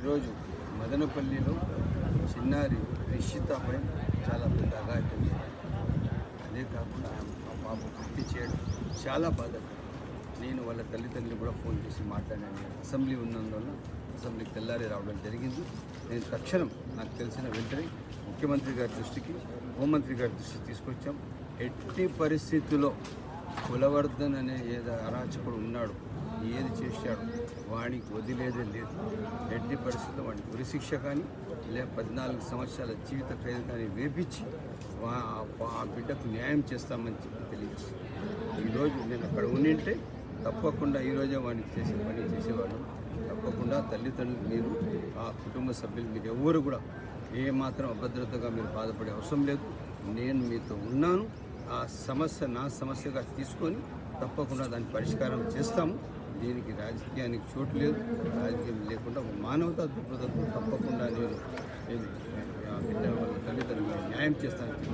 ఈరోజు మదనపల్లిలో చిన్నారి నిశ్చితపై చాలా పెద్ద అఘాయిత్యం అదే కాకుండా ఆ పాప హత్య చేయడం చాలా బాధకరం. నేను వాళ్ళ తల్లిదండ్రులు కూడా ఫోన్ చేసి మాట్లాడాను. అసెంబ్లీ ఉన్నందువల్ల అసెంబ్లీకి తెల్లారి రావడం జరిగింది. నేను తక్షణం నాకు తెలిసిన వెంటనే ముఖ్యమంత్రి గారి దృష్టికి హోంమంత్రి గారి దృష్టికి తీసుకొచ్చాం. ఎట్టి పరిస్థితుల్లో కులవర్ధన్ అనే ఏదో అరాచకుడు ఉన్నాడు. ఏది చేశాడు? వాడికి వదిలేదే లేదు. ఎట్టి పరిస్థితుల్లో వాడికి ఉరిశిక్ష కానీ లే పద్నాలుగు సంవత్సరాల జీవిత ఖైదు కానీ వేపించి వా- ఆ బిడ్డకు న్యాయం చేస్తామని చెప్పి తెలియజేస్తుంది ఈరోజు నేను అక్కడ ఉండింటే తప్పకుండా ఈరోజే వాడికి చేసే పని చేసేవాడు తప్పకుండా తల్లిదండ్రులు మీరు ఆ కుటుంబ సభ్యులు మీరు ఎవ్వరు కూడా ఏ మాత్రం అభద్రతగా మీరు బాధపడే అవసరం లేదు. నేను మీతో ఉన్నాను. ఆ సమస్య నా సమస్యగా తీసుకొని తప్పకుండా దాని పరిష్కారం చేస్తాము. దీనికి రాజకీయానికి చోటు లేదు. రాజకీయం లేకుండా ఒక మానవతా దృక్పథంతో తప్పకుండా నేను నేను బిడ్డ వాళ్ళ తల్లిదండ్రులకు న్యాయం చేస్తానని